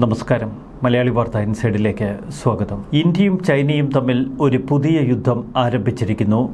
നമസ്കാരം. മലയാളി വാർത്ത ഇൻസൈഡിലേക്ക് സ്വാഗതം. ഇന്ത്യയും ചൈനയും തമ്മിൽ ഒരു പുതിയ യുദ്ധം ആരംഭിച്ചിരിക്കുന്നു.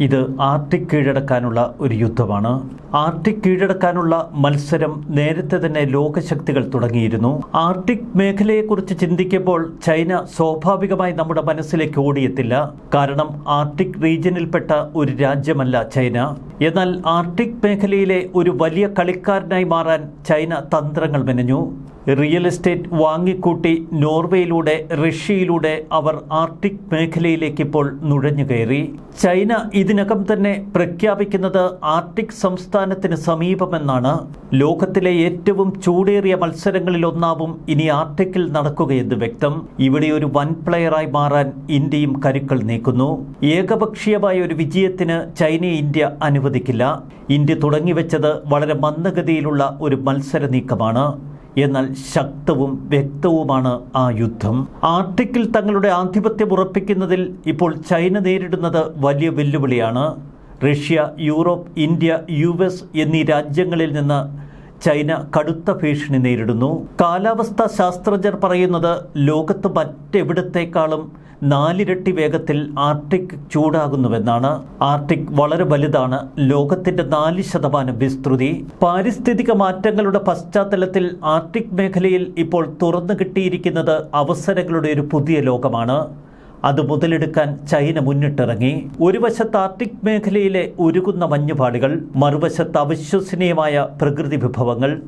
ഇത് ആർട്ടിക് കീഴടക്കാനുള്ള ഒരു യുദ്ധമാണ്. ആർട്ടിക് കീഴടക്കാനുള്ള മത്സരം നേരത്തെ തന്നെ ലോകശക്തികൾ തുടങ്ങിയിരുന്നു. ആർട്ടിക് മേഖലയെക്കുറിച്ച് ചിന്തിക്കുമ്പോൾ ചൈന സ്വാഭാവികമായി നമ്മുടെ മനസ്സിലേക്ക് ഓടിയെത്തില്ല. കാരണം ആർട്ടിക് റീജിയനിൽപ്പെട്ട ഒരു രാജ്യമല്ല ചൈന. എന്നാൽ ആർട്ടിക് മേഖലയിലെ ഒരു വലിയ കളിക്കാരനായി മാറാൻ ചൈന തന്ത്രങ്ങൾ മെനഞ്ഞു. റിയൽ എസ്റ്റേറ്റ് വാങ്ങിക്കൂട്ടി നോർവേയിലൂടെ റഷ്യയിലൂടെ അവർ ആർട്ടിക് മേഖലയിലേക്ക് ഇപ്പോൾ നുഴഞ്ഞു കയറി. ചൈന ഇതിനകം തന്നെ പ്രഖ്യാപിക്കുന്നത് ആർട്ടിക് സംസ്ഥാനത്തിന് സമീപമെന്നാണ്. ലോകത്തിലെ ഏറ്റവും ചൂടേറിയ മത്സരങ്ങളിലൊന്നാവും ഇനി ആർട്ടിക്കിൽ നടക്കുകയെന്ന് വ്യക്തം. ഇവിടെ ഒരു വൻ പ്ലെയറായി മാറാൻ ഇന്ത്യയും കരുക്കൾ നീക്കുന്നു. ഏകപക്ഷീയമായ ഒരു വിജയത്തിന് ചൈനയെ ഇന്ത്യ അനുവദിക്കില്ല. ഇന്ത്യ തുടങ്ങിവെച്ചത് വളരെ മന്ദഗതിയിലുള്ള ഒരു മത്സര നീക്കമാണ്. എന്നാൽ ശക്തവും വ്യക്തവുമാണ് ആ യുദ്ധം. ആർട്ടിക്കിൽ തങ്ങളുടെ ആധിപത്യം ഉറപ്പിക്കുന്നതിൽ ഇപ്പോൾ ചൈന നേരിടുന്നത് വലിയ വെല്ലുവിളിയാണ്. റഷ്യ യൂറോപ്പ് ഇന്ത്യ യു എന്നീ രാജ്യങ്ങളിൽ നിന്ന് ചൈന കടുത്ത ഭീഷണി നേരിടുന്നു. കാലാവസ്ഥാ ശാസ്ത്രജ്ഞർ പറയുന്നത് ലോകത്ത് മറ്റെവിടത്തേക്കാളും നാലിരട്ടി വേഗത്തിൽ ആർട്ടിക് ചൂടാകുന്നുവെന്നാണ് ആർട്ടിക് വളരെ വലുതാണ്. ലോകത്തിന്റെ നാല് ശതമാനം വിസ്തൃതി. പാരിസ്ഥിതിക മാറ്റങ്ങളുടെ പശ്ചാത്തലത്തിൽ ആർട്ടിക് മേഖലയിൽ ഇപ്പോൾ തുറന്നു കിട്ടിയിരിക്കുന്നത് അവസരങ്ങളുടെ ഒരു പുതിയ ലോകമാണ്. അത് മുതലെടുക്കാൻ ചൈന മുന്നിട്ടിറങ്ങി. ഒരു വശത്ത് ആർട്ടിക് മേഖലയിലെ ഉരുകുന്ന മഞ്ഞുപാളികൾ മറുവശത്ത് അവിശ്വസനീയമായ പ്രകൃതി വിഭവങ്ങൾ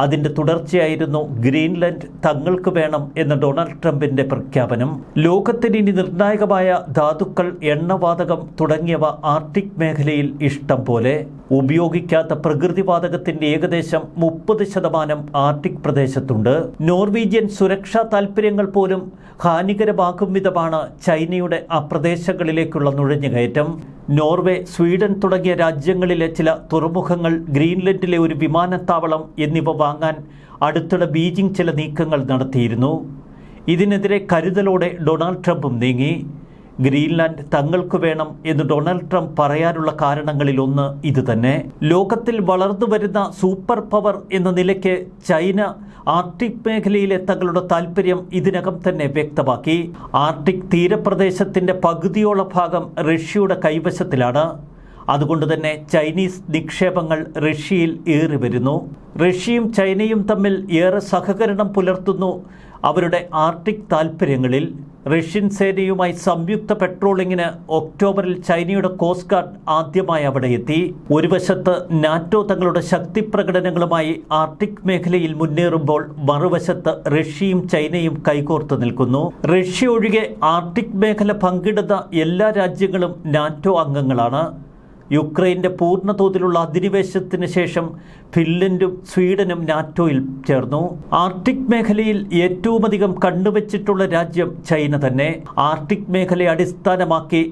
അതിന്റെ തുടർച്ചയായിരുന്നു ഗ്രീൻലൻഡ് തങ്ങൾക്ക് വേണം എന്ന ഡൊണാൾഡ് ട്രംപിന്റെ പ്രഖ്യാപനം. ലോകത്തിന് ഇനി നിർണായകമായ ധാതുക്കൾ എണ്ണവാതകം തുടങ്ങിയവ ആർട്ടിക് മേഖലയിൽ ഇഷ്ടം പോലെ. ഉപയോഗിക്കാത്ത പ്രകൃതിവാതകത്തിന്റെ ഏകദേശം മുപ്പത് ശതമാനം ആർട്ടിക് പ്രദേശത്തുണ്ട്. നോർവീജിയൻ സുരക്ഷാ താൽപ്പര്യങ്ങൾ പോലും ഹാനികരമാകും വിധമാണ് ചൈനയുടെ ആ പ്രദേശങ്ങളിലേക്കുള്ള നുഴഞ്ഞുകയറ്റം. നോർവേ സ്വീഡൻ തുടങ്ങിയ രാജ്യങ്ങളിലെ ചില തുറമുഖങ്ങൾ ഗ്രീൻലൻഡിലെ ഒരു വിമാനത്താവളം എന്നിവ വാങ്ങാൻ അടുത്തിടെ ബീജിംഗ് ചില നീക്കങ്ങൾ നടത്തിയിരുന്നു. ഇതിനെതിരെ കരുതലോടെ ഡൊണാൾഡ് ട്രംപും നീങ്ങി. ഗ്രീൻലാൻഡ് തങ്ങൾക്ക് വേണം എന്ന് ഡൊണാൾഡ് ട്രംപ് പറയാനുള്ള കാരണങ്ങളിൽ ഒന്ന് ഇതുതന്നെ. ലോകത്തിൽ വളർന്നു വരുന്ന സൂപ്പർ പവർ എന്ന നിലയ്ക്ക് ചൈന ആർട്ടിക് മേഖലയിലെ തങ്ങളുടെ താൽപ്പര്യം ഇതിനകം തന്നെ വ്യക്തമാക്കി. ആർട്ടിക് തീരപ്രദേശത്തിന്റെ പകുതിയോളം ഭാഗം റഷ്യയുടെ കൈവശത്തിലാണ്. അതുകൊണ്ട് തന്നെ ചൈനീസ് നിക്ഷേപങ്ങൾ റഷ്യയിൽ ഏറി വരുന്നു. റഷ്യയും ചൈനയും തമ്മിൽ ഏറെ സഹകരണം പുലർത്തുന്നു അവരുടെ ആർട്ടിക് താൽപ്പര്യങ്ങളിൽ. റഷ്യൻ സേനയുമായി സംയുക്ത പെട്രോളിങ്ങിന് ഒക്ടോബറിൽ ചൈനയുടെ കോസ്റ്റ് ഗാർഡ് ആദ്യമായി അവിടെ എത്തി. ഒരു വശത്ത് നാറ്റോ തങ്ങളുടെ ശക്തി പ്രകടനങ്ങളുമായി ആർട്ടിക് മേഖലയിൽ മുന്നേറുമ്പോൾ മറുവശത്ത് റഷ്യയും ചൈനയും കൈകോർത്ത് നിൽക്കുന്നു. റഷ്യ ഒഴികെ ആർട്ടിക് മേഖല പങ്കിടുന്ന എല്ലാ രാജ്യങ്ങളും നാറ്റോ അംഗങ്ങളാണ്. യുക്രൈന്റെ പൂർണ തോതിലുള്ള അധിനിവേശത്തിന് ശേഷം ഫിൻലൻഡും സ്വീഡനും നാറ്റോയിൽ ചേർന്നു. ആർട്ടിക് മേഖലയിൽ ഏറ്റവുമധികം കണ്ടുവച്ചിട്ടുള്ള രാജ്യം ചൈന തന്നെ. ആർട്ടിക് മേഖലയെ അടിസ്ഥാനമാക്കി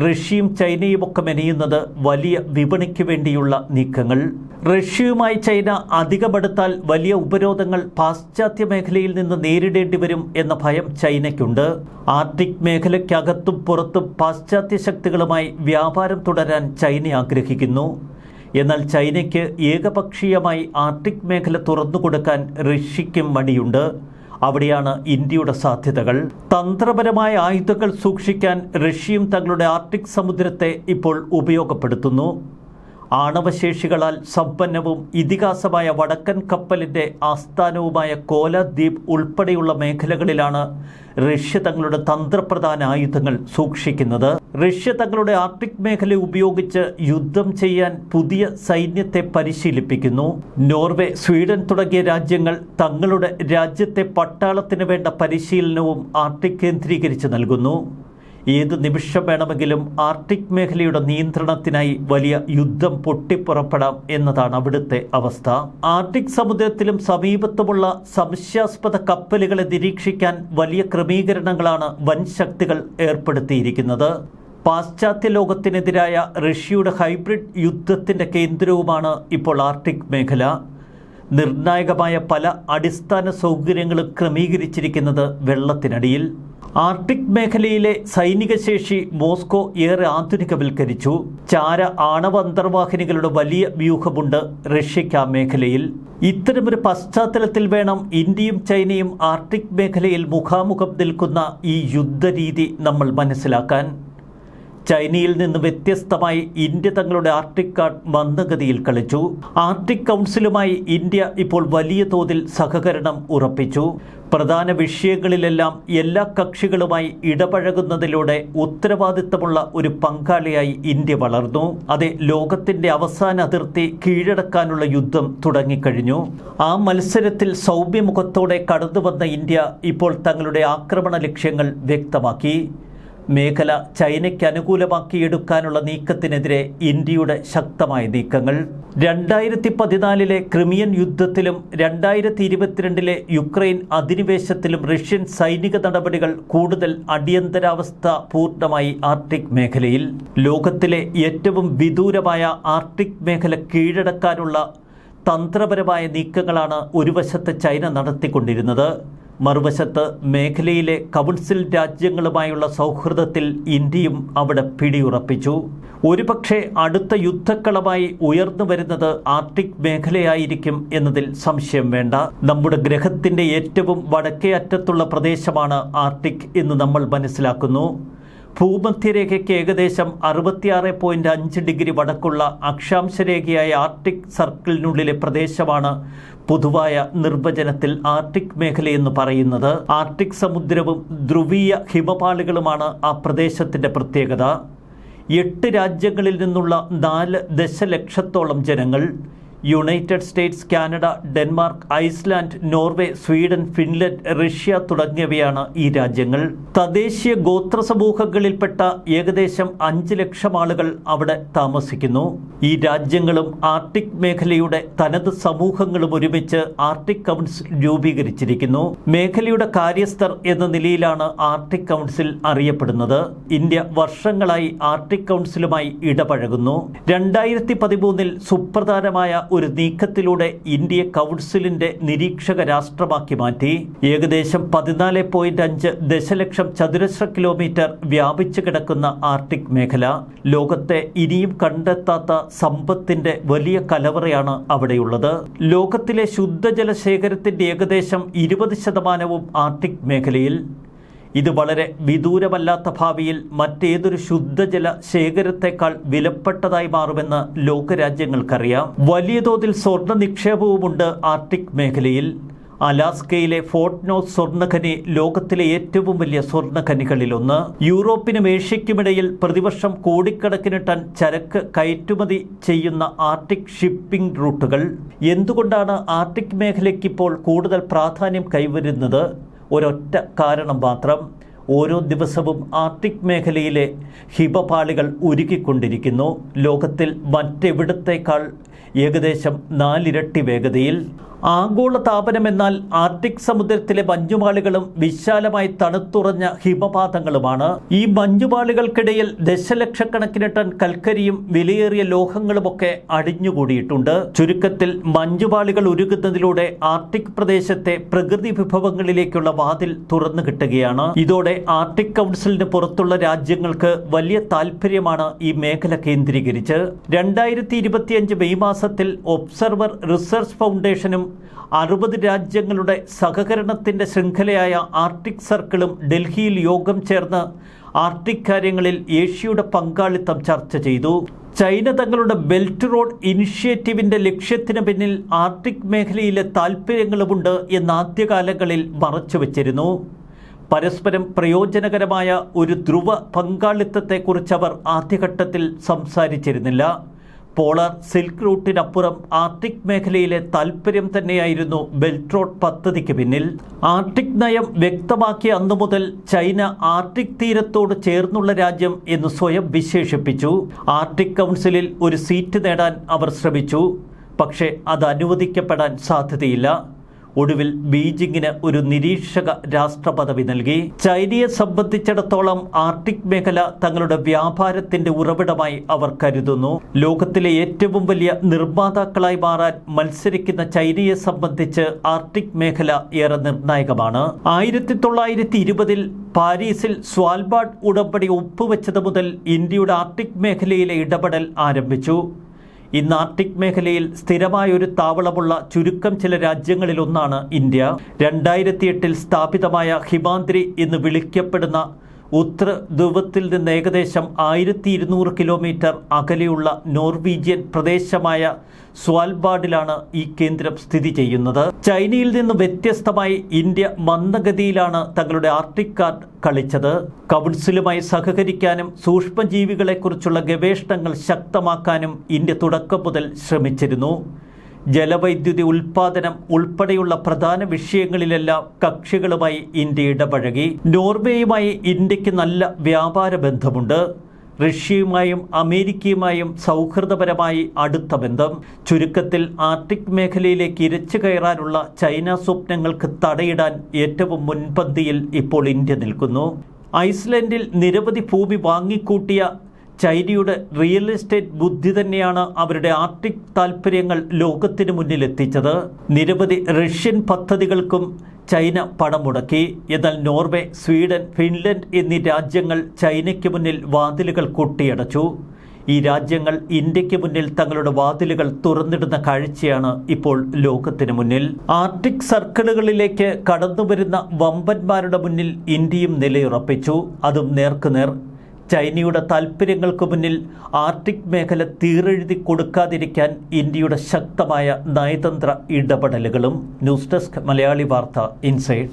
റഷ്യയും ചൈനയും ഒക്കെ മെനയുന്നത് വലിയ വിപണിക്ക് വേണ്ടിയുള്ള നീക്കങ്ങൾ. റഷ്യയുമായി ചൈന അധികമെടുത്താൽ വലിയ ഉപരോധങ്ങൾ പാശ്ചാത്യ മേഖലയിൽ നിന്ന് നേരിടേണ്ടി വരും എന്ന ഭയം ചൈനയ്ക്കുണ്ട്. ആർട്ടിക് മേഖലയ്ക്കകത്തും പുറത്തും പാശ്ചാത്യ ശക്തികളുമായി വ്യാപാരം തുടരാൻ ചൈന ആഗ്രഹിക്കുന്നു. എന്നാൽ ചൈനയ്ക്ക് ഏകപക്ഷീയമായി ആർട്ടിക് മേഖല തുറന്നുകൊടുക്കാൻ റഷ്യയ്ക്കും മടിയുണ്ട്. അവിടെയാണ് ഇന്ത്യയുടെ സാധ്യതകൾ. തന്ത്രപരമായ ആയുധങ്ങൾ സൂക്ഷിക്കാൻ റഷ്യയും തങ്ങളുടെ ആർട്ടിക് സമുദ്രത്തെ ഇപ്പോൾ ഉപയോഗപ്പെടുത്തുന്നു. ആണവശേഷികളാൽ സമ്പന്നവും ഇതിഹാസമായ വടക്കൻ കപ്പലിന്റെ ആസ്ഥാനവുമായ കോലദ്വീപ് ഉൾപ്പെടെയുള്ള മേഖലകളിലാണ് റഷ്യ തങ്ങളുടെ തന്ത്രപ്രധാന ആയുധങ്ങൾ സൂക്ഷിക്കുന്നത്. റഷ്യ തങ്ങളുടെ ആർട്ടിക് മേഖല ഉപയോഗിച്ച് യുദ്ധം ചെയ്യാൻ പുതിയ സൈന്യത്തെ പരിശീലിപ്പിക്കുന്നു. നോർവേ സ്വീഡൻ തുടങ്ങിയ രാജ്യങ്ങൾ തങ്ങളുടെ രാജ്യത്തെ പട്ടാളത്തിന് വേണ്ട പരിശീലനവും ആർട്ടിക് കേന്ദ്രീകരിച്ച് നൽകുന്നു. ഏത് നിമിഷം വേണമെങ്കിലും ആർട്ടിക് മേഖലയുടെ നിയന്ത്രണത്തിനായി വലിയ യുദ്ധം പൊട്ടിപ്പുറപ്പെടാം എന്നതാണ് അവിടുത്തെ അവസ്ഥ. ആർട്ടിക് സമുദ്രത്തിലും സമീപത്തുമുള്ള സംശയാസ്പദ കപ്പലുകളെ നിരീക്ഷിക്കാൻ വലിയ ക്രമീകരണങ്ങളാണ് വൻ ശക്തികൾ ഏർപ്പെടുത്തിയിരിക്കുന്നത്. പാശ്ചാത്യ ലോകത്തിനെതിരായ റഷ്യയുടെ ഹൈബ്രിഡ് യുദ്ധത്തിന്റെ കേന്ദ്രവുമാണ് ഇപ്പോൾ ആർട്ടിക് മേഖല. നിർണായകമായ പല അടിസ്ഥാന സൗകര്യങ്ങളും ക്രമീകരിച്ചിരിക്കുന്നത് വെള്ളത്തിനടിയിൽ. ആർട്ടിക് മേഖലയിലെ സൈനിക ശേഷി മോസ്കോ ഏറെ ആധുനികവൽക്കരിച്ചു. ചാര ആണവ അന്തർവാഹിനികളുടെ വലിയ വ്യൂഹമുണ്ട് റഷ്യയ്ക്ക് ആ മേഖലയിൽ. ഇത്തരമൊരു പശ്ചാത്തലത്തിൽ വേണം ഇന്ത്യയും ചൈനയും ആർട്ടിക് മേഖലയിൽ മുഖാമുഖം നിൽക്കുന്ന ഈ യുദ്ധരീതി നമ്മൾ മനസ്സിലാക്കാൻ. ചൈനയിൽ നിന്ന് വ്യത്യസ്തമായി ഇന്ത്യ തങ്ങളുടെ ആർട്ടിക് കാർഡ് മന്ദഗതിയിൽ കളിച്ചു. ആർട്ടിക് കൗൺസിലുമായി ഇന്ത്യ ഇപ്പോൾ വലിയ തോതിൽ സഹകരണം ഉറപ്പിച്ചു. പ്രധാന വിഷയങ്ങളിലെല്ലാം എല്ലാ കക്ഷികളുമായി ഇടപഴകുന്നതിലൂടെ ഉത്തരവാദിത്തമുള്ള ഒരു പങ്കാളിയായി ഇന്ത്യ വളർന്നു. അതെ ലോകത്തിന്റെ അവസാന അതിർത്തി കീഴടക്കാനുള്ള യുദ്ധം തുടങ്ങിക്കഴിഞ്ഞു. ആ മത്സരത്തിൽ സൗമ്യമുഖത്തോടെ കടന്നുവന്ന ഇന്ത്യ ഇപ്പോൾ തങ്ങളുടെ ആക്രമണ ലക്ഷ്യങ്ങൾ വ്യക്തമാക്കി. മേഖല ചൈനയ്ക്ക് അനുകൂലമാക്കിയെടുക്കാനുള്ള നീക്കത്തിനെതിരെ ഇന്ത്യയുടെ ശക്തമായ നീക്കങ്ങൾ. രണ്ടായിരത്തി പതിനാലിലെ ക്രിമിയൻ യുദ്ധത്തിലും രണ്ടായിരത്തി ഇരുപത്തിരണ്ടിലെ യുക്രൈൻ അധിനിവേശത്തിലും റഷ്യൻ സൈനിക നടപടികൾ കൂടുതൽ അടിയന്തരാവസ്ഥ പൂർണമായി ആർട്ടിക് മേഖലയിൽ. ലോകത്തിലെ ഏറ്റവും വിദൂരമായ ആർട്ടിക് മേഖല കീഴടക്കാനുള്ള തന്ത്രപരമായ നീക്കങ്ങളാണ് ഒരു വശത്ത് ചൈന നടത്തിക്കൊണ്ടിരുന്നത്. മറുവശത്ത് മേഖലയിലെ കൗൺസിൽ രാജ്യങ്ങളുമായുള്ള സൗഹൃദത്തിൽ ഇന്ത്യയും അവിടെ പിടിയുറപ്പിച്ചു. ഒരുപക്ഷെ അടുത്ത യുദ്ധക്കളമായി ഉയർന്നു വരുന്നത് ആർട്ടിക് മേഖലയായിരിക്കും എന്നതിൽ സംശയം വേണ്ട. നമ്മുടെ ഗ്രഹത്തിന്റെ ഏറ്റവും വടക്കേ അറ്റത്തുള്ള പ്രദേശമാണ് ആർട്ടിക് എന്ന് നമ്മൾ മനസ്സിലാക്കുന്നു. ഭൂമധ്യരേഖയ്ക്ക് ഏകദേശം അറുപത്തിയാറ് പോയിന്റ് അഞ്ച് ഡിഗ്രി വടക്കുള്ള അക്ഷാംശരേഖയായ ആർട്ടിക് സർക്കിളിനുള്ളിലെ പ്രദേശമാണ് പൊതുവായ നിർവചനത്തിൽ ആർട്ടിക് മേഖലയെന്ന് പറയുന്നത് ആർട്ടിക് സമുദ്രവും ധ്രുവീയ ഹിമപാളികളുമാണ് ആ പ്രദേശത്തിന്റെ പ്രത്യേകത. എട്ട് രാജ്യങ്ങളിൽ നിന്നുള്ള നാല് ദശലക്ഷത്തോളം ജനങ്ങൾ United States Canada Denmark Iceland Norway Sweden Finland Russia തുടങ്ങിയവയാണ് ഈ രാജ്യങ്ങൾ. തദ്ദേശീയ ഗോത്ര സമൂഹങ്ങളിൽപ്പെട്ട ഏകദേശം അഞ്ച് ലക്ഷം ആളുകൾ അവിടെ താമസിക്കുന്നു. ഈ രാജ്യങ്ങളും ആർട്ടിക് മേഖലയുടെ തനത് സമൂഹങ്ങളും ഒരുമിച്ച് ആർട്ടിക് കൗൺസിൽ രൂപീകരിച്ചിരിക്കുന്നു. മേഖലയുടെ കാര്യസ്ഥർ എന്ന നിലയിലാണ് ആർട്ടിക് കൗൺസിൽ അറിയപ്പെടുന്നത്. ഇന്ത്യ വർഷങ്ങളായി ആർട്ടിക് കൗൺസിലുമായി ഇടപഴകുന്നു. രണ്ടായിരത്തി പതിമൂന്നിൽ സുപ്രധാനമായ ഒരു നീക്കത്തിലൂടെ ഇന്ത്യ കൗൺസിലിന്റെ നിരീക്ഷക രാഷ്ട്രമാക്കി മാറ്റി. ഏകദേശം പതിനാല് പോയിന്റ് അഞ്ച് ദശലക്ഷം ചതുരശ്ര കിലോമീറ്റർ വ്യാപിച്ചു കിടക്കുന്ന ആർട്ടിക് മേഖല. ലോകത്തെ ഇനിയും കണ്ടെത്താത്ത സമ്പത്തിന്റെ വലിയ കലവറയാണ് അവിടെയുള്ളത്. ലോകത്തിലെ ശുദ്ധജല ശേഖരത്തിന്റെ ഏകദേശം ഇരുപത് ശതമാനവും ആർട്ടിക് മേഖലയിൽ. ഇത് വളരെ വിദൂരമല്ലാത്ത ഭാവിയിൽ മറ്റേതൊരു ശുദ്ധജല ശേഖരത്തെക്കാൾ വിലപ്പെട്ടതായി മാറുമെന്ന് ലോകരാജ്യങ്ങൾക്കറിയാം. വലിയ തോതിൽ സ്വർണ നിക്ഷേപവുമുണ്ട് ആർട്ടിക് മേഖലയിൽ. അലാസ്കയിലെ ഫോർട്ട് നോസ് സ്വർണഖനി ലോകത്തിലെ ഏറ്റവും വലിയ സ്വർണഖനികളിലൊന്ന്. യൂറോപ്പിനും ഏഷ്യയ്ക്കുമിടയിൽ പ്രതിവർഷം കോടിക്കണക്കിന് ടൺ ചരക്ക് കയറ്റുമതി ചെയ്യുന്ന ആർട്ടിക് ഷിപ്പിംഗ് റൂട്ടുകൾ. എന്തുകൊണ്ടാണ് ആർട്ടിക് മേഖലയ്ക്ക് ഇപ്പോൾ കൂടുതൽ പ്രാധാന്യം കൈവരുന്നത്? ഒരൊറ്റ കാരണം മാത്രം ഓരോ ദിവസവും ആർട്ടിക് മേഖലയിലെ ഹിമപാളികൾ ഉരുകിക്കൊണ്ടിരിക്കുന്നു. ലോകത്തിൽ മറ്റെവിടത്തേക്കാൾ ഏകദേശം നാലിരട്ടി വേഗതയിൽ ആഗോള താപനം എന്നാൽ ആർട്ടിക് സമുദ്രത്തിലെ മഞ്ഞുപാളികളും വിശാലമായി തണുത്തുറഞ്ഞ ഹിമപാതങ്ങളുമാണ്. ഈ മഞ്ഞുപാളികൾക്കിടയിൽ ദശലക്ഷക്കണക്കിന് ടൺ കൽക്കരിയും വിലയേറിയ ലോഹങ്ങളുമൊക്കെ അടിഞ്ഞുകൂടിയിട്ടുണ്ട്. ചുരുക്കത്തിൽ മഞ്ഞുപാളികൾ ഉരുകുന്നതിലൂടെ ആർട്ടിക് പ്രദേശത്തെ പ്രകൃതി വിഭവങ്ങളിലേക്കുള്ള വാതിൽ തുറന്നു കിട്ടുകയാണ്. ഇതോടെ ആർട്ടിക് കൗൺസിലിന് പുറത്തുള്ള രാജ്യങ്ങൾക്ക് വലിയ താല്പര്യമാണ് ഈ മേഖല കേന്ദ്രീകരിച്ച്. രണ്ടായിരത്തി മെയ് മാസത്തിൽ ഒബ്സർവർ റിസർച്ച് ഫൗണ്ടേഷനും അറുപത് രാജ്യങ്ങളുടെ സഹകരണത്തിന്റെ ശൃംഖലയായ ആർട്ടിക് സർക്കിളും ഡൽഹിയിൽ യോഗം ചേർന്ന് ആർട്ടിക് കാര്യങ്ങളിൽ ഏഷ്യയുടെ പങ്കാളിത്തം ചർച്ച ചെയ്തു. ചൈന തങ്ങളുടെ ബെൽറ്റ് റോഡ് ഇനിഷ്യേറ്റീവിന്റെ ലക്ഷ്യത്തിന് പിന്നിൽ ആർട്ടിക് മേഖലയിലെ താൽപ്പര്യങ്ങളുമുണ്ട് എന്ന് ആദ്യകാലങ്ങളിൽ മറച്ചുവെച്ചിരുന്നു പരസ്പരം പ്രയോജനകരമായ ഒരു ധ്രുവ പങ്കാളിത്തത്തെക്കുറിച്ച് അവർ ആദ്യഘട്ടത്തിൽ സംസാരിച്ചിരുന്നില്ല. പോളാർ സിൽക്ക് റൂട്ടിനപ്പുറം ആർട്ടിക് മേഖലയിലെ താൽപ്പര്യം തന്നെയായിരുന്നു ബെൽറ്റ് റോഡ് പദ്ധതിക്ക് പിന്നിൽ. ആർട്ടിക് നയം വ്യക്തമാക്കിയ അന്നു മുതൽ ചൈന ആർട്ടിക് തീരത്തോട് ചേർന്നുള്ള രാജ്യം എന്ന് സ്വയം വിശേഷിപ്പിച്ചു. ആർട്ടിക് കൗൺസിലിൽ ഒരു സീറ്റ് നേടാൻ അവർ ശ്രമിച്ചു. പക്ഷേ അത് അനുവദിക്കപ്പെടാൻ സാധ്യതയില്ല. ഒടുവിൽ ബീജിംഗിന് ഒരു നിരീക്ഷക രാഷ്ട്ര പദവി നൽകി. ചൈനയെ സംബന്ധിച്ചിടത്തോളം ആർട്ടിക് മേഖല തങ്ങളുടെ വ്യാപാരത്തിന്റെ ഉറവിടമായി അവർ കരുതുന്നു. ലോകത്തിലെ ഏറ്റവും വലിയ നിർമ്മാതാക്കളായി മാറാൻ മത്സരിക്കുന്ന ചൈനയെ സംബന്ധിച്ച് ആർട്ടിക് മേഖല ഏറെ നിർണായകമാണ്. ആയിരത്തി തൊള്ളായിരത്തി ഇരുപതിൽ പാരീസിൽ സ്വാൽബാർഡ് ഉടമ്പടി ഒപ്പുവെച്ചത് മുതൽ ഇന്ത്യയുടെ ആർട്ടിക് മേഖലയിലെ ഇടപെടൽ ആരംഭിച്ചു. ഇന്ന് ആർട്ടിക് മേഖലയിൽ സ്ഥിരമായ ഒരു താവളമുള്ള ചുരുക്കം ചില രാജ്യങ്ങളിലൊന്നാണ് ഇന്ത്യ. രണ്ടായിരത്തി എട്ടിൽ സ്ഥാപിതമായ ഹിമാന്ത്രി എന്ന് വിളിക്കപ്പെടുന്ന ഉത്തർ ധ്രുവത്തിൽ നിന്ന് ഏകദേശം ആയിരത്തി ഇരുന്നൂറ് കിലോമീറ്റർ അകലെയുള്ള നോർവീജിയൻ പ്രദേശമായ സ്വാൽബാർഡിലാണ് ഈ കേന്ദ്രം സ്ഥിതി ചെയ്യുന്നത്. ചൈനയിൽ നിന്ന് വ്യത്യസ്തമായി ഇന്ത്യ മന്ദഗതിയിലാണ് തങ്ങളുടെ ആർട്ടിക് കാർഡ് കളിച്ചത്. കൗൺസിലുമായി സഹകരിക്കാനും സൂക്ഷ്മജീവികളെക്കുറിച്ചുള്ള ഗവേഷണങ്ങൾ ശക്തമാക്കാനും ഇന്ത്യ തുടക്കം മുതൽ ശ്രമിച്ചിരുന്നു. ജലവൈദ്യുതി ഉൽപാദനം ഉൾപ്പെടെയുള്ള പ്രധാന വിഷയങ്ങളിലെല്ലാം കക്ഷികളുമായി ഇന്ത്യ ഇടപഴകി. നോർവേയുമായി ഇന്ത്യയ്ക്ക് നല്ല വ്യാപാര ബന്ധമുണ്ട്. റഷ്യയുമായും അമേരിക്കയുമായും സൗഹൃദപരമായി അടുത്ത ബന്ധം. ചുരുക്കത്തിൽ ആർട്ടിക് മേഖലയിലേക്ക് ഇരച്ചു കയറാനുള്ള ചൈന സ്വപ്നങ്ങൾക്ക് തടയിടാൻ ഏറ്റവും മുൻപന്തിയിൽ ഇപ്പോൾ ഇന്ത്യ നിൽക്കുന്നു. ഐസ്ലൻഡിൽ നിരവധി ഭൂമി വാങ്ങിക്കൂട്ടിയ ചൈനയുടെ റിയൽ എസ്റ്റേറ്റ് ബുദ്ധി തന്നെയാണ് അവരുടെ ആർട്ടിക് താൽപ്പര്യങ്ങൾ ലോകത്തിന് മുന്നിൽ എത്തിച്ചത്. നിരവധി റഷ്യൻ പദ്ധതികൾക്കും ചൈന പണം മുടക്കി എന്നാൽ നോർവേ സ്വീഡൻ ഫിൻലൻഡ് എന്നീ രാജ്യങ്ങൾ ചൈനയ്ക്ക് മുന്നിൽ വാതിലുകൾ കൊട്ടിയടച്ചു. ഈ രാജ്യങ്ങൾ ഇന്ത്യയ്ക്ക് മുന്നിൽ തങ്ങളുടെ വാതിലുകൾ തുറന്നിടുന്ന കാഴ്ചയാണ് ഇപ്പോൾ ലോകത്തിന് മുന്നിൽ. ആർട്ടിക് സർക്കിളുകളിലേക്ക് കടന്നുവരുന്ന വമ്പന്മാരുടെ മുന്നിൽ ഇന്ത്യയും നിലയുറപ്പിച്ചു. അതും നേർക്കുനേർ ചൈനയുടെ താൽപ്പര്യങ്ങൾക്ക് മുന്നിൽ ആർട്ടിക് മേഖല തീരെഴുതി കൊടുക്കാതിരിക്കാൻ ഇന്ത്യയുടെ ശക്തമായ നയതന്ത്ര ഇടപെടലുകളും ന്യൂസ് ഡെസ്ക് മലയാളി വാർത്ത ഇൻസൈഡ്.